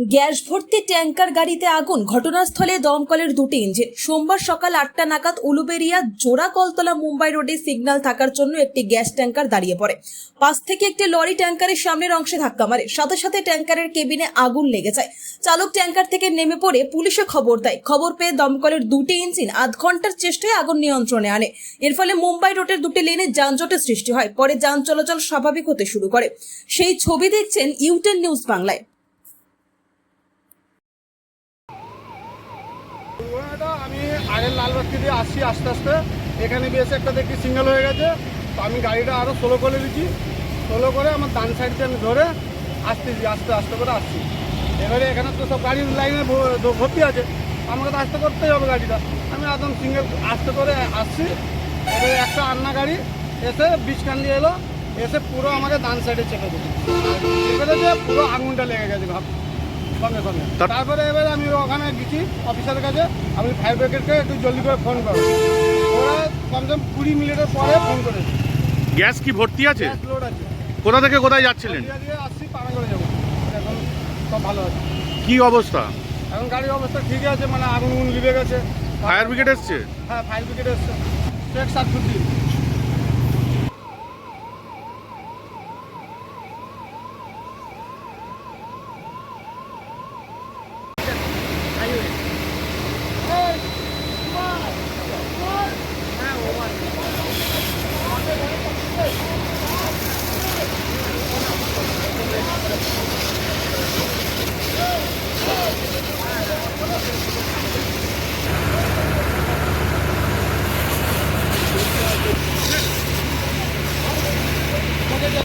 Gas ভর্তি tanker গাড়িতে আগুন। ঘটনাস্থলে দমকলের দুটি ইঞ্জিন। সোমবার সকাল আটটা নাগাদ উলুবেরিয়া জোড়া কলতলা মুম্বাই রোডে সিগন্যাল থাকার জন্য একটি গ্যাস ট্যাঙ্কার দাঁড়িয়ে পড়ে। পাশ থেকে একটি লরি ট্যাঙ্কারের সামনের অংশে ধাক্কা মারে। সাথে সাথে ট্যাঙ্কারের কেবিনে আগুন লেগে যায়। চালক ট্যাঙ্কার থেকে নেমে পড়ে পুলিশে খবর দেয়। খবর পেয়ে দমকলের দুটি ইঞ্জিন আধ ঘণ্টার চেষ্টায় আগুন নিয়ন্ত্রণে আনে। এর ফলে মুম্বাই রোডের দুটি লেনে যানজটের সৃষ্টি হয়। পরে যান চলাচল স্বাভাবিক হতে শুরু করে। সেই ছবি দেখছেন ইউটেন নিউজ বাংলায়। আমি আগের লালবাতি দিয়ে আসছি আস্তে আস্তে। এখানে বেশ একটা দেখি সিঙ্গেল হয়ে গেছে। তো আমি গাড়িটা আরও স্লো করে দিচ্ছি। স্লো করে আমার ডান সাইডটা আমি ধরে আসতেছি, আস্তে আস্তে করে আসছি। এবারে এখানে তো সব গাড়ির লাইনে ভর্তি আছে। আমাকে তো আস্তে করতেই হবে গাড়িটা। আমি একদম সিঙ্গেল আস্তে করে আসছি। এবারে একটা আন্না গাড়ি এসে বিছখান দিয়ে এলো। এসে পুরো আমাকে ডান সাইডে চেপে দিল। চেপে দিয়েছে পুরো আঙুনটা লেগে গেছে ভাব। সঙ্গে সঙ্গে। তার- তারপরে এবারে আমি ওখানে গেছি অফিসারের কাছে আমি ফায়ার ব্রিগেডকে একটু জলদি করে ফোন করো। ওরা কমসে কম কুড়ি মিনিটের পরে ফোন করেছে। গ্যাস কি ভর্তি আছে? লোড আছে। কোথা থেকে কোথায় যাচ্ছিলেন? আসছি পানাগড়ে যাব। এখন সব ভালো আছে। কি অবস্থা? এখন গাড়ির অবস্থা ঠিক আছে মানে আগুন উগুন লিবে গেছে। ফায়ার ব্রিগেড এসছে? হ্যাঁ ফায়ার ব্রিগেড এসছে। শেখ সাতষট্টি।